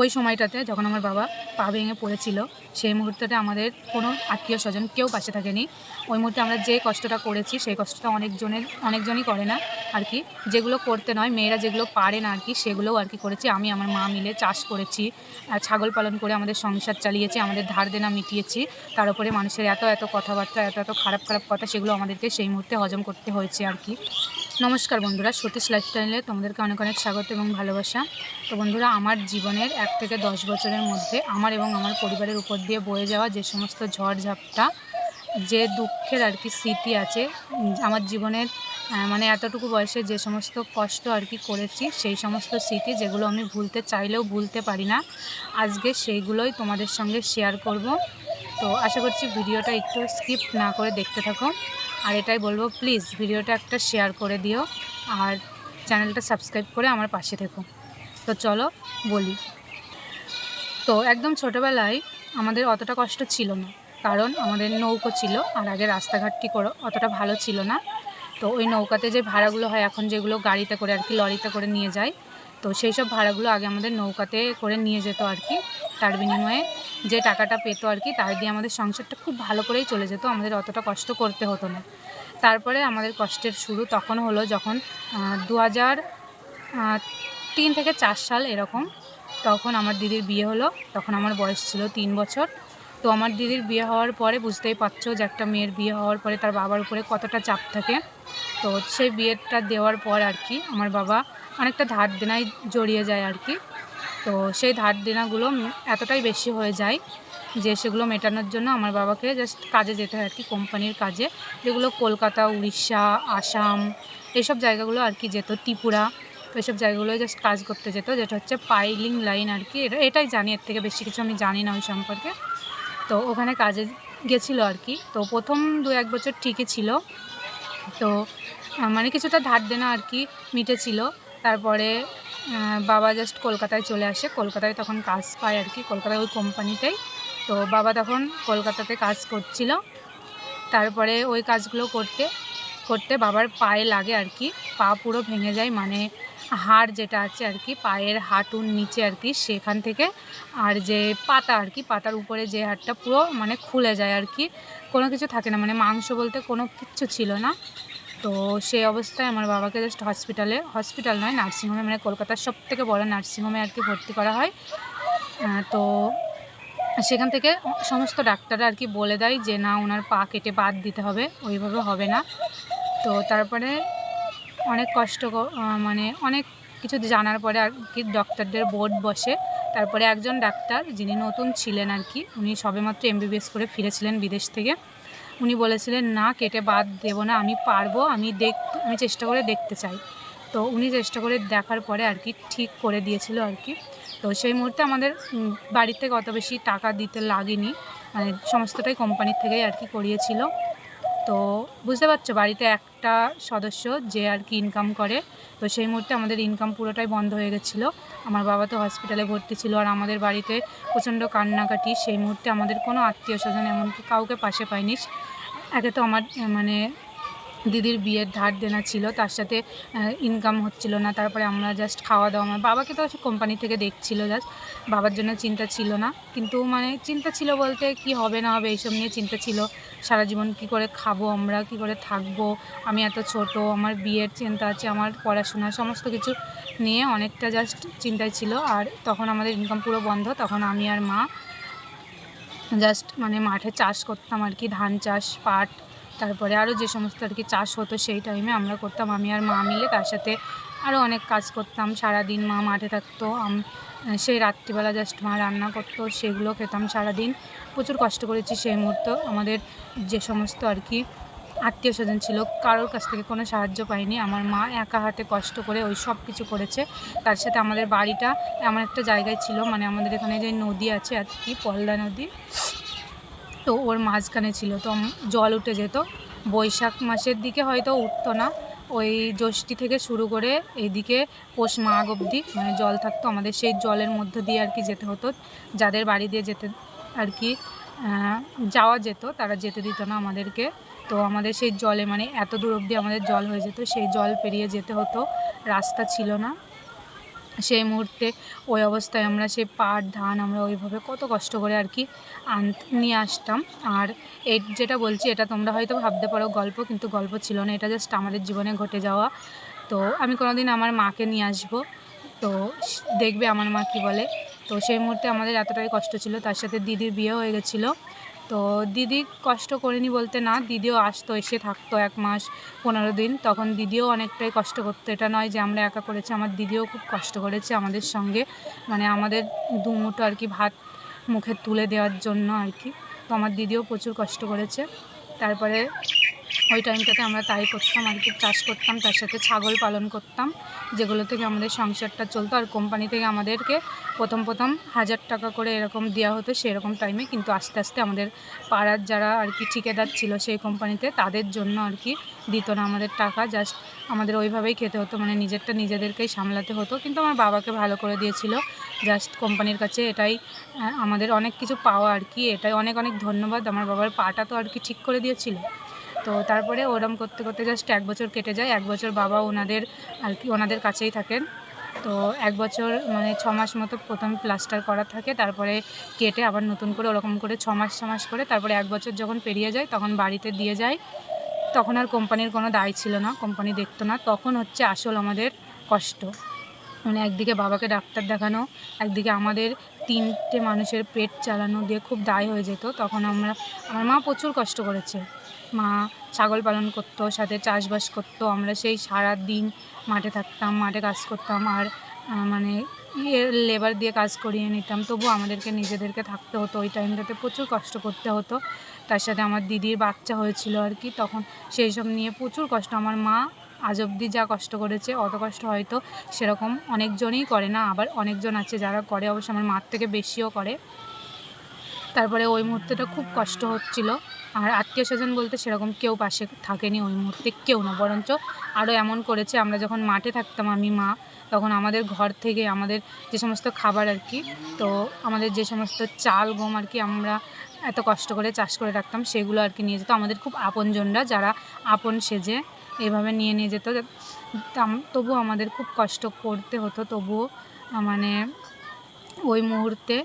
ওই সময়টাতে যখন আমার বাবা পা ভেঙে পড়েছিল, সেই মুহূর্তটা আমাদের কোনো আত্মীয় স্বজন কেউ পাশে থাকেনি। ওই মুহূর্তে আমরা যে কষ্টটা করেছি, সেই কষ্টটা অনেকজনের, অনেকজনই করে না। আর কি, যেগুলো করতে নয়, মেয়েরা যেগুলো পারে না আর কি, সেগুলোও আর কি করেছি। আমি, আমার মা মিলে চাষ করেছি ছাগল পালন করে আমাদের সংসার চালিয়েছি, আমাদের ধার দেনা মিটিয়েছি। তার উপরে মানুষের এত এত কথাবার্তা, এত এত খারাপ খারাপ কথা, সেগুলো আমাদেরকে সেই মুহূর্তে হজম করতে হয়েছে আর কি। নমস্কার বন্ধুরা, সতীশ লাইফস্টাইলে তোমাদেরকে অনেক অনেক স্বাগত এবং ভালোবাসা। তো বন্ধুরা, আমার জীবনের এক থেকে দশ বছরের মধ্যে আমার এবং আমার পরিবারের উপর দিয়ে বয়ে যাওয়া যে সমস্ত ঝড়ঝাপটা যে দুঃখের আর কি স্মৃতি আছে আমার জীবনের মানে এতটুকু বয়সে যে সমস্ত কষ্ট আর কি করেছি, সেই সমস্ত স্মৃতি যেগুলো আমি ভুলতে চাইলেও ভুলতে পারি না, আজকে সেইগুলোই তোমাদের সঙ্গে শেয়ার করব। তো আশা করছি ভিডিওটা একটু স্কিপ না করে দেখতে থাকো। আর এটাই বলব প্লিজ ভিডিওটা একটা শেয়ার করে দিও আর চ্যানেলটা সাবস্ক্রাইব করে আমার পাশে থেকো। তো চলো বলি। তো একদম ছোটোবেলায় আমাদের অতটা কষ্ট ছিল না, কারণ আমাদের নৌকো ছিল, আর আগে রাস্তাঘাটটি করে, অতটা ভালো ছিল না। তো ওই নৌকাতে যে ভাড়াগুলো হয়, এখন যেগুলো গাড়িতে করে আর কি লরিতে করে নিয়ে যায়, তো সেই সব ভাড়াগুলো আগে আমাদের নৌকাতে করে নিয়ে যেত আর কি। তার বিনিময়ে যে টাকাটা পেতো আর কি, তার দিয়ে আমাদের সংসারটা খুব ভালো করেই চলে যেত, আমাদের অতটা কষ্ট করতে হতো না। তারপরে আমাদের কষ্টের শুরু তখন হলো যখন দু তিন থেকে চার সাল এরকম তখন আমার দিদির বিয়ে হলো, তখন আমার বয়স ছিল তিন বছর। তো আমার দিদির বিয়ে হওয়ার পরে বুঝতেই পারছ যে একটা মেয়ের বিয়ে হওয়ার পরে তার বাবার উপরে কতটা চাপ থাকে। তো সেই বিয়েটা দেওয়ার পর আর কি আমার বাবা অনেকটা ধার দেনায় জড়িয়ে যায় আর কি। তো সেই ধার দেনাগুলো এতটাই বেশি হয়ে যায় যে সেগুলো মেটানোর জন্য আমার বাবাকে জাস্ট কাজে যেতে হয় আর কি, কোম্পানির কাজে। যেগুলো কলকাতা, উড়িষ্যা, আসাম এইসব জায়গাগুলো আর কি যেত, ত্রিপুরা, তো এইসব জায়গাগুলোয় জাস্ট কাজ করতে যেত, যেটা হচ্ছে পাইলিং লাইন আর কি। এটা, এটাই জানি, এর থেকে বেশি কিছু আমি জানি না ওই সম্পর্কে। তো ওখানে কাজে গেছিল আর কি। তো প্রথম দু এক বছর ঠিকই ছিল। তো মানে কিছুটা ধার দেনা আর কি মিটেছিল। তারপরে বাবা জাস্ট কলকাতায় চলে আসে। কলকাতায় তখন কাজ পায় আর কি, কলকাতায় ওই কোম্পানিতেই তো বাবা তখন কলকাতাতে কাজ করছিল। তারপরে ওই কাজগুলো করতে করতে বাবার পায়ে লাগে আর কি। পা পুরো ভেঙে যায় মানে হাড় যেটা আছে আর কি, পায়ের হাঁটুর নিচে আর কি, সেখান থেকে। আর যে পাতা আর কি, পাতার উপরে যে হাড়টা পুরো মানে খুলে যায় আর কি। কোনো কিছু থাকে না মানে মাংস বলতে কোনো কিচ্ছু ছিল না। তো সেই অবস্থায় আমার বাবাকে জাস্ট হসপিটালে হসপিটাল নয় নার্সিংহোমে মানে কলকাতার সব থেকে বড় নার্সিংহোমে আর কি ভর্তি করা হয়। তো সেখান থেকে সমস্ত ডাক্তাররা আর কি বলে দেয় যে, না, ওনার পা কেটে বাদ দিতে হবে, ওইভাবে হবে না। তো তারপরে অনেক কষ্ট মানে অনেক কিছু জানার পরে আর কি ডক্টরদের বোর্ড বসে। তারপরে একজন ডাক্তার যিনি নতুন ছিলেন আর কি উনি সবেমাত্র এমবিবিএস করে ফিরেছিলেন বিদেশ থেকে। উনি বলেছিলেন, না, কেটে বাদ দেবো না, আমি পারব, আমি দেখ, আমি চেষ্টা করে দেখতে চাই। তো উনি চেষ্টা করে দেখার পরে আর কি ঠিক করে দিয়েছিল আর কি। তো সেই মুহূর্তে আমাদের বাড়ির থেকে অত বেশি টাকা দিতে লাগেনি মানে সমস্তটাই কোম্পানির থেকেই আর কি করিয়েছিল। তো বুঝতে পারছ, বাড়িতে একটা সদস্য যে আর কি ইনকাম করে, তো সেই মুহূর্তে আমাদের ইনকাম পুরোটাই বন্ধ হয়ে গেছিল। আমার বাবা তো হসপিটালে ভর্তি ছিল আর আমাদের বাড়িতে প্রচণ্ড কান্নাকাটি। সেই মুহূর্তে আমাদের কোনো আত্মীয় স্বজন এমনকি কাউকে পাশে পাইনি একে তো আমার মানে দিদির বিয়ের ধার দেনা ছিল, তার সাথে ইনকাম হচ্ছিল না, তারপরে আমরা জাস্ট খাওয়া দাওয়া, আমার বাবাকে তো কোম্পানি থেকে দেখছিল জাস্ট বাবার জন্য চিন্তা ছিল না, কিন্তু মানে চিন্তা ছিল বলতে কি হবে না হবে এইসব নিয়ে চিন্তা ছিল, সারা জীবন কি করে খাব আমরা, কি করে থাকব, আমি এত ছোট, আমার বিয়ের চিন্তা আছে, আমার পড়াশোনা সমস্ত কিছু নিয়ে অনেকটা জাস্ট চিন্তায় ছিল, আর তখন আমাদের ইনকাম পুরো বন্ধ, তখন আমি আর মা জাস্ট মানে মাঠে চাষ করতাম আর কি, ধান চাষ, পাট তারপরে আরও যে সমস্ত আর কি চাষ হতো সেই টাইমে আমরা করতাম। আমি আর মা মিলে তার সাথে আরও অনেক কাজ করতাম। সারাদিন মা মাঠে থাকতো। আম- সেই রাত্রিবেলা জাস্ট মা রান্না করতো, সেগুলো খেতাম সারাদিন। প্রচুর কষ্ট করেছি সেই মুহূর্ত। আমাদের যে সমস্ত আর কি আত্মীয় স্বজন ছিল, কারোর কাছ থেকে কোনো সাহায্য পাইনি। আমার মা একা হাতে কষ্ট করে ওই সব কিছু করেছে। তার সাথে আমাদের বাড়িটা এমন একটা জায়গায় ছিল মানে আমাদের এখানে যে নদী আছে আর কি, পলদা নদী তো ওর মাঝখানে ছিল, তো জল উঠে যেত। বৈশাখ মাসের দিকে হয়তো উঠতো না। ওই জ্যৈষ্ঠী থেকে শুরু করে এইদিকে পৌষ মাঘ অবধি মানে জল থাকতো আমাদের সেই জলের মধ্য দিয়ে আর কি যেতে হতো। যাদের বাড়ি দিয়ে যেতে আর কি যাওয়া যেত, তারা যেতে দিত না আমাদেরকে। তো আমাদের সেই জলে মানে এত দূর অবধি আমাদের জল হয়ে যেত, সেই জল পেরিয়ে যেতে হতো। রাস্তা ছিল না। সেই মুহূর্তে ওই অবস্থায় আমরা সেই পাট, ধান আমরা ওইভাবে কত কষ্ট করে আর কি আন নিয়ে আসতাম। আর এই যেটা বলছি এটা তোমরা হয়তো ভাবতে পারো, গল্প কিন্তু গল্প ছিল না, এটা জাস্ট আমাদের জীবনে ঘটে যাওয়া। তো আমি কোনো দিন আমার মাকে নিয়ে আসব, তো দেখবে আমার মা কী বলে। তো সেই মুহূর্তে আমাদের এতটাই কষ্ট ছিল, তার সাথে দিদির বিয়ে হয়ে গেছিল। তো দিদি কষ্ট করেনি বলতে না, দিদিও আসতো, এসে থাকতো এক মাস, পনেরো দিন। তখন দিদিও অনেকটাই কষ্ট করতো। এটা নয় যে আমরা একা করেছি, আমার দিদিও খুব কষ্ট করেছে আমাদের সঙ্গে। মানে আমাদের দুমুটো আর কি ভাত মুখে তুলে দেওয়ার জন্য আর কি। তো আমার দিদিও প্রচুর কষ্ট করেছে। তারপরে ওই টাইমটাতে আমরা তাই করতাম, আর কি চাষ করতাম, তার সাথে ছাগল পালন করতাম, যেগুলো থেকে আমাদের সংসারটা চলতো, আর কোম্পানি থেকে আমাদেরকে প্রথম প্রথম হাজার টাকা করে এরকম দেওয়া হতো, সেরকম টাইমে কিন্তু আস্তে আস্তে আমাদের পাড়ার যারা আর কি ঠিকাদার ছিল সেই কোম্পানিতে, তাদের জন্য আর কি দিত না আমাদের টাকা জাস্ট আমাদের ওইভাবেই খেতে হতো মানে নিজেরটা নিজেদেরকেই সামলাতে হতো, কিন্তু আমার বাবাকে ভালো করে দিয়েছিল জাস্ট কোম্পানির কাছে এটাই আমাদের অনেক কিছু পাওয়া আর কি, এটাই অনেক অনেক ধন্যবাদ, আমার বাবার পাটা তো আর কি ঠিক করে দিয়েছিল। তো তারপরে ওরম করতে করতে জাস্ট এক বছর কেটে যায়। এক বছর বাবা ওনাদের আর কি ওনাদের কাছেই থাকেন। তো এক বছর মানে ছ মাস মতো প্রথমে প্লাস্টার করা থাকে, তারপরে কেটে আবার নতুন করে ওরকম করে ছ মাস ছ মাস করে তারপরে এক বছর যখন পেরিয়ে যায় তখন বাড়িতে দিয়ে যায়। তখন আর কোম্পানির কোনো দায় ছিল না, কোম্পানি দেখতো না। তখন হচ্ছে আসল আমাদের কষ্ট। মানে একদিকে বাবাকে ডাক্তার দেখানো, একদিকে আমাদের তিনটে মানুষের পেট চালানো দিয়ে খুব দায় হয়ে যেত। তখন আমরা, আমার মা প্রচুর কষ্ট করেছে। মা ছাগল পালন করতো, সাথে চাষবাস করতো, আমরা সেই সারা দিন মাঠে থাকতাম, মাঠে কাজ করতাম আর মানে ইয়ে লেবার দিয়ে কাজ করিয়ে নিতাম। তবু আমাদেরকে নিজেদেরকে থাকতে হতো, ওই টাইমটাতে প্রচুর কষ্ট করতে হতো। তার সাথে আমার দিদির বাচ্চা হয়েছিল আর কি, তখন সেই সব নিয়ে প্রচুর কষ্ট। আমার মা আজ অবধি যা কষ্ট করেছে, অত কষ্ট হয়তো সেরকম অনেকজনই করে না, আবার অনেকজন আছে যারা করে, অবশ্য আমার মার থেকে বেশিও করে। তারপরে ওই মুহূর্তেটা খুব কষ্ট হচ্ছিল। আর আত্মীয় স্বজন বলতে সেরকম কেউ পাশে থাকেনি ওই মুহূর্তে, কেউ না। বরঞ্চ আরও এমন করেছে, আমরা যখন মাঠে থাকতাম আমি, মা, তখন আমাদের ঘর থেকে আমাদের যে সমস্ত খাবার আর কি, তো আমাদের যে সমস্ত চাল, গম আর কি আমরা এত কষ্ট করে চাষ করে রাখতাম, সেগুলো আর কি নিয়ে যেত। আমাদের খুব আপনজনরা যারা আপন সেজে এভাবে নিয়ে নিয়ে যেত। তবুও আমাদের খুব কষ্ট করতে হতো, তবুও মানে ওই মুহূর্তে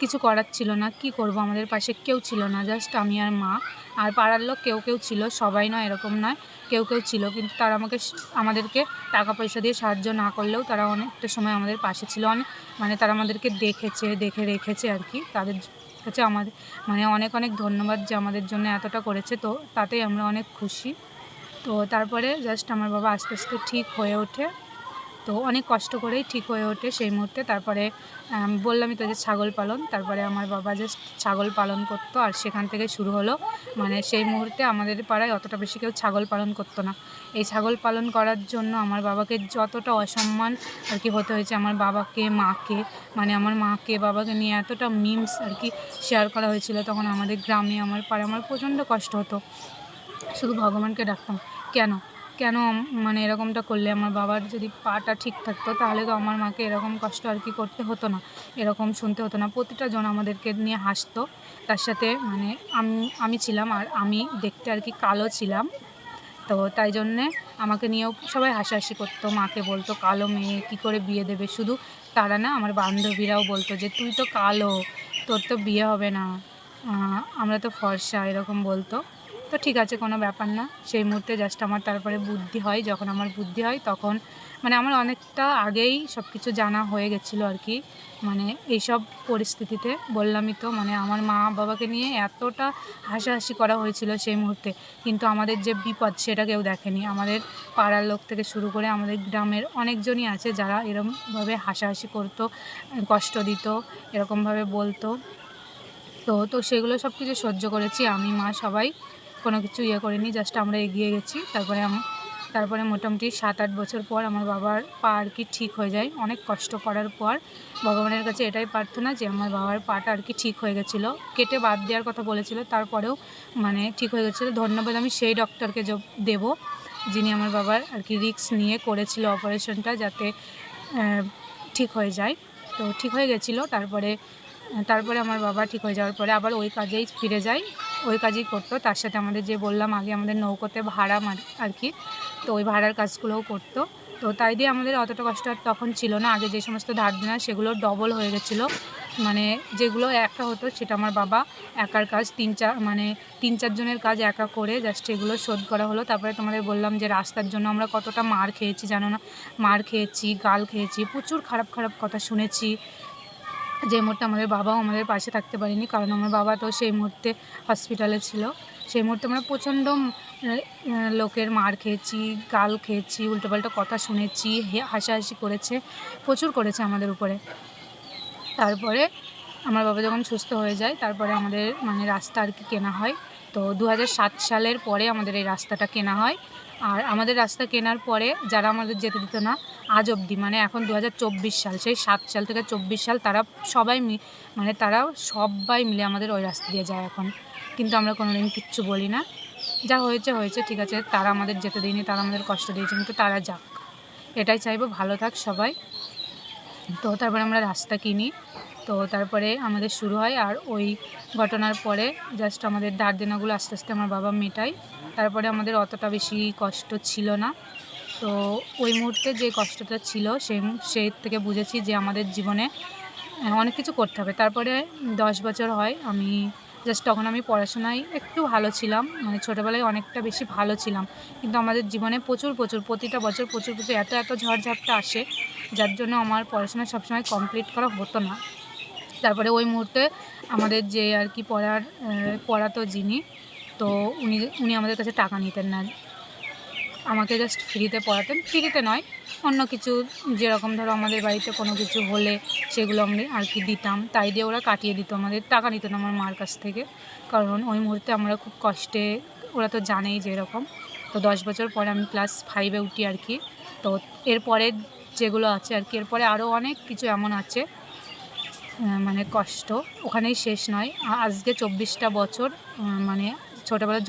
কিছু করার ছিল না। কি করব? আমাদের পাশে কেউ ছিল না। জাস্ট আমি আর মা। আর পাড়ার লোক কেউ কেউ ছিল। সবাই নয়, এরকম নয়। কেউ কেউ ছিল। কিন্তু তারা আমাকে আমাদেরকে টাকা পয়সা দিয়ে সাহায্য না করলেও তারা অনেকটা সময় আমাদের পাশে ছিল। অনেক মানে তারা আমাদেরকে দেখেছে, দেখে রেখেছে আর কি। তাদের কাছে আমাদের মানে অনেক অনেক ধন্যবাদ যে আমাদের জন্য এতটা করেছে। তো তাতেই আমরা অনেক খুশি। তো তারপরে জাস্ট আমার বাবা আস্তে আস্তে ঠিক হয়ে ওঠে। তো অনেক কষ্ট করেই ঠিক হয়ে ওঠে সেই মুহূর্তে। তারপরে বললামই তো যে ছাগল পালন। তারপরে আমার বাবা যে ছাগল পালন করতো আর সেখান থেকে শুরু হলো। মানে সেই মুহূর্তে আমাদের পাড়ায় অতটা বেশি কেউ ছাগল পালন করতো না। এই ছাগল পালন করার জন্য আমার বাবাকে যতটা অসম্মান আর কি হতে হয়েছে আমার বাবাকে, মাকে মানে আমার মাকে, বাবাকে নিয়ে এতটা মিমস আর কি শেয়ার করা হয়েছিল তখন আমাদের গ্রামে, আমার পাড়ায় আমার প্রচণ্ড কষ্ট হতো। শুধু ভগবানকে ডাকতাম। কেন? কেন মানে এরকমটা করলে? আমার বাবার যদি পাটা ঠিক থাকতো, তাহলে তো আমার মাকে এরকম কষ্ট আর কি করতে হতো না। এরকম শুনতে হতো না। প্রতিটা জন আমাদেরকে নিয়ে হাসতো। তার সাথে মানে আমি আমি ছিলাম আর আমি দেখতে আর কি কালো ছিলাম। তো তাই জন্যে আমাকে নিয়েও সবাই হাসাহাসি করতো। মাকে বলতো, কালো মেয়ে, কী করে বিয়ে দেবে? শুধু তারা না, আমার বান্ধবীরাও বলতো যে, তুই তো কালো, তোর তো বিয়ে হবে না। আমরা তো ফর্সা, এরকম বলতো। তো ঠিক আছে, কোনো ব্যাপার না। সেই মুহূর্তে জাস্ট আমার তারপরে বুদ্ধি হয়, যখন আমার বুদ্ধি হয় তখন মানে আমার অনেকটা আগেই সব কিছু জানা হয়ে গেছিল আর কি। মানে এইসব পরিস্থিতিতে বললামই তো মানে আমার মা বাবাকে নিয়ে এতটা হাসাহাসি করা হয়েছিল সেই মুহূর্তে। কিন্তু আমাদের যে বিপদ সেটা কেউ দেখেনি। আমাদের পাড়ার লোক থেকে শুরু করে আমাদের গ্রামের অনেকজনই আছে যারা এরকমভাবে হাসাহাসি করতো, কষ্ট দিত, এরকমভাবে বলতো। তো তো সেগুলো সব কিছু সহ্য করেছি। আমি, মা সবাই কোনো কিছু ইয়ে করিনি জাস্ট আমরা এগিয়ে গেছি। তারপরে আম- তারপরে মোটামুটি সাত আট বছর পর আমার বাবার পা আর কি ঠিক হয়ে যায়। অনেক কষ্ট করার পর ভগবানের কাছে এটাই প্রার্থনা যে আমার বাবার পাটা আর কি ঠিক হয়ে গেছিল। কেটে বাদ দেওয়ার কথা বলেছিল, তারপরেও মানে ঠিক হয়ে গেছিল। ধন্যবাদ, আমি সেই ডক্টরকে দেব যিনি আমার বাবার আর কি রিস্ক নিয়ে করেছিল অপারেশনটা যাতে ঠিক হয়ে যায়। তো ঠিক হয়ে গেছিল, তারপরে তারপরে আমার বাবা ঠিক হয়ে যাওয়ার পরে আবার ওই কাজেই ফিরে যায় ওই কাজই করতো। তার সাথে আমাদের যে বললাম আগে আমাদের নৌকোতে ভাড়া আর কি, তো ওই ভাড়ার কাজগুলোও করতো। তো তাই দিয়ে আমাদের অতটা কষ্ট আর তখন ছিল না। আগে যে সমস্ত ধার দেনা সেগুলো ডবল হয়ে গেছিল। মানে যেগুলো একা হতো সেটা আমার বাবা একার কাজ, তিন চার মানে তিন চারজনের কাজ একা করে জাস্ট এগুলো শোধ করা হলো। তারপরে তোমাদের বললাম যে রাস্তার জন্য আমরা কতটা মার খেয়েছি, জানো না? মার খেয়েছি, গাল খেয়েছি, প্রচুর খারাপ খারাপ কথা শুনেছি। যে মুহূর্তে আমাদের বাবাও আমাদের পাশে থাকতে পারেনি, কারণ আমার বাবা তো সেই মুহূর্তে হসপিটালে ছিল। সেই মুহূর্তে আমরা প্রচণ্ড লোকের মার খেয়েছি, গাল খেয়েছি, উল্টোপাল্টা কথা শুনেছি হাসাহাসি করেছে, প্রচুর করেছে আমাদের উপরে। তারপরে আমার বাবা যখন সুস্থ হয়ে যায়, তারপরে আমাদের মানে রাস্তা আর কি কেনা হয়। তো দু সালের পরে আমাদের এই রাস্তাটা কেনা হয়। আর আমাদের রাস্তা কেনার পরে যারা আমাদের যেতে দিত না, আজ অবধি মানে এখন দু হাজার চব্বিশ সাল, সেই সাত সাল থেকে চব্বিশ সাল তারা সবাই মানে তারা সবাই মিলে আমাদের ওই রাস্তা দিয়ে যায় এখন। কিন্তু আমরা কোনো দিন কিচ্ছু বলি না। যা হয়েছে হয়েছে, ঠিক আছে, তারা আমাদের যেতে দিইনি তারা আমাদের কষ্ট দিয়েছে, কিন্তু তারা যাক। এটাই চাইব, ভালো থাক সবাই। তো তারপরে আমরা রাস্তা কিনি। তো তারপরে আমাদের শুরু হয় আর ওই ঘটনার পরে জাস্ট আমাদের ধার আস্তে আস্তে আমার বাবা মেটায়। তারপরে আমাদের অতটা বেশি কষ্ট ছিল না। তো ওই মুহূর্তে যে কষ্টটা ছিল মু- সেই থেকে বুঝেছি যে আমাদের জীবনে অনেক কিছু করতে হবে। তারপরে দশ বছর হয় আমি জাস্ট তখন আমি পড়াশোনায় একটু ভালো ছিলাম মানে ছোটোবেলায় অনেকটা বেশি ভালো ছিলাম। কিন্তু আমাদের জীবনে প্রচুর প্রচুর, প্রতিটা বছর প্রচুর প্রচুর এত এত ঝড়ঝাপটা আসে, যার জন্য আমার পড়াশোনা সবসময় কমপ্লিট করা হতো না। তারপরে ওই মুহূর্তে আমাদের যে আর কি পড়ার পড়াতো যিনি, তো উনি উনি আমাদের কাছে টাকা নিতেন না। আমাকে জাস্ট ফ্রিতে পড়াতেন। ফ্রিতে নয়, অন্য কিছু, যেরকম ধরো আমাদের বাড়িতে কোনো কিছু হলে সেগুলো আমি আর কি দিতাম। তাই দিয়ে ওরা কাটিয়ে দিত আমাদের, টাকা নিত না আমার মার কাছ থেকে। কারণ ওই মুহূর্তে আমরা খুব কষ্টে, ওরা তো জানেই যে এরকম। তো দশ বছর পরে আমি ক্লাস ফাইভে উঠি আর কি। তো এরপরে যেগুলো আছে আর কি, এরপরে আরও অনেক কিছু এমন আছে। মানে কষ্ট, ওখানেই শেষ নয়। আজকে চব্বিশটা বছর মানে ছোটোবেলা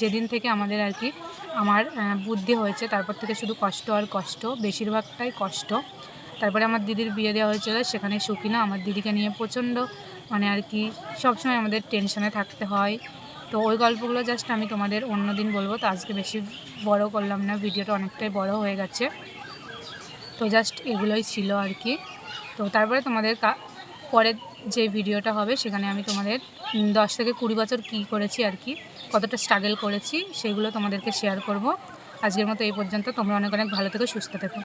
যেদিন থেকে আমাদের আর কি আমার বুদ্ধি হয়েছে, তারপর থেকে শুধু কষ্ট আর কষ্ট, বেশিরভাগটাই কষ্ট। তারপরে আমার দিদির বিয়ে দেওয়া হয়েছিল, সেখানে সুখী না, আমার দিদিকে নিয়ে প্রচণ্ড মানে আর কি সবসময় আমাদের টেনশনে থাকতে হয়। তো ওই গল্পগুলো জাস্ট আমি তোমাদের অন্য দিন বলব, তো আজকে বেশি বড় করলাম না, ভিডিওটা অনেকটাই বড় হয়ে গেছে। তো জাস্ট এগুলোই ছিল আর কি। তো তারপরে তোমাদের পরের যে ভিডিওটা হবে, সেখানে আমি তোমাদের দশ থেকে কুড়ি বছর কি করেছি আর কি, কতটা স্ট্রাগল করেছি, সেগুলো তোমাদেরকে শেয়ার করব। আজকের মতো এই পর্যন্ত। তোমরা অনেক অনেক ভালো থেকে, সুস্থ থেকো।